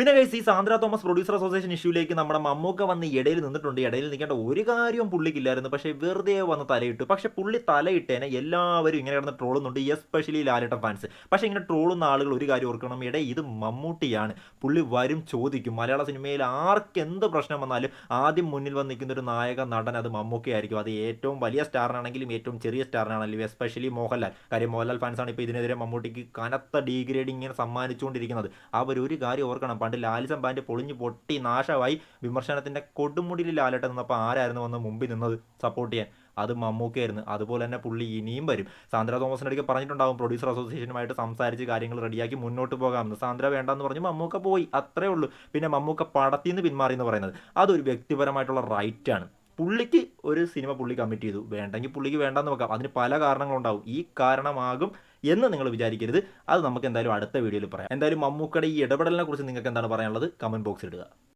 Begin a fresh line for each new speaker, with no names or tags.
പിന്നെ കൈസ് ഈ Sandra Thomas producer association ഇഷ്യൂലേക്ക് നമ്മുടെ മമ്മൂക്ക വന്ന് ഇടയിൽ നിന്നിട്ടുണ്ട്. ഇടയിൽ നിൽക്കേണ്ട ഒരു കാര്യവും പുള്ളിക്കില്ലായിരുന്നു. പക്ഷേ വെറുതെ വന്ന് തലയിട്ടു. പക്ഷേ പുള്ളി തലയിട്ടേനെ എല്ലാവരും ഇങ്ങനെ കിടന്ന് ട്രോളുന്നുണ്ട് എസ്പെഷ്യലി ലാലേട്ട ഫാൻസ് പക്ഷേ ഇങ്ങനെ ട്രോളുന്ന ആളുകൾ ഒരു കാര്യം ഓർക്കണം. ഇടയിൽ ഇത് മമ്മൂട്ടിയാണ്. പുള്ളി വരും ചോദിക്കും. മലയാള സിനിമയിൽ ആർക്കെന്ത് പ്രശ്നം വന്നാലും ആദ്യം മുന്നിൽ വന്ന് നിൽക്കുന്ന ഒരു നായക നടൻ അത് മമ്മൂക്കയായിരിക്കും. അത് ഏറ്റവും വലിയ സ്റ്റാറിനാണെങ്കിലും ഏറ്റവും ചെറിയ സ്റ്റാറിനാണെങ്കിലും എസ്പെഷ്യലി മോഹൻലാൽ. കാര്യം മോഹൻലാൽ ഫാൻസാണ് ഇപ്പോൾ ഇതിനെതിരെ മമ്മൂട്ടിക്ക് കനത്ത ഡീഗ്രേഡിങ് ഇങ്ങനെ സമ്മാനിച്ചുകൊണ്ടിരിക്കുന്നത്. അവർ ഒരു കാര്യം ഓർക്കണം. പണ്ട് ലാലിസം ബാൻഡ് പൊളിഞ്ഞു പൊട്ടി നാശമായി. വിമർശനത്തിന്റെ കൊടുമുടിയിൽ ലാലേട്ടൻ നിന്നപ്പോൾ ആരായിരുന്നു വന്ന് മുമ്പിൽ നിന്നത്? സപ്പോർട്ട് ചെയ്യാൻ. അത് മമ്മൂക്കയായിരുന്നു. അതുപോലെ തന്നെ പുള്ളി ഇനിയും വരും. സാന്ദ്ര അടുത്ത് പറഞ്ഞിട്ടുണ്ടാവും. പ്രൊഡ്യൂസർ അസോസിയേഷനുമായിട്ട് സംസാരിച്ച് കാര്യങ്ങൾ റെഡിയാക്കി മുന്നോട്ട് പോകാമെന്ന് സാന്ദ്ര വേണ്ടെന്ന് പറഞ്ഞ് മമ്മൂക്ക പോയി. അത്രേ ഉള്ളൂ. പിന്നെ മമ്മൂക്ക പടത്തിൽ നിന്ന് പിന്മാറി എന്ന് പറയുന്നത് അതൊരു വ്യക്തിപരമായിട്ടുള്ള റൈറ്റാണ് പുള്ളിക്ക് ഒരു സിനിമ പുള്ളി കമ്മിറ്റ് ചെയ്തു. വേണ്ടെങ്കിൽ പുള്ളിക്ക് വേണ്ടെന്ന് വെക്കാം. അതിന് പല കാരണങ്ങളുണ്ടാവും. ഈ കാരണമാകും എന്ന് നിങ്ങൾ വിചാരിക്കരുത്. അത് നമുക്ക് എന്തായാലും അടുത്ത വീഡിയോയിൽ പറയാം. എന്തായാലും മമ്മൂക്കയുടെ ഈ ഇടപെടലിനെ കുറിച്ച് നിങ്ങൾക്ക് എന്താണ് പറയാനുള്ളത്? കമന്റ് ബോക്സിൽ ഇടുക.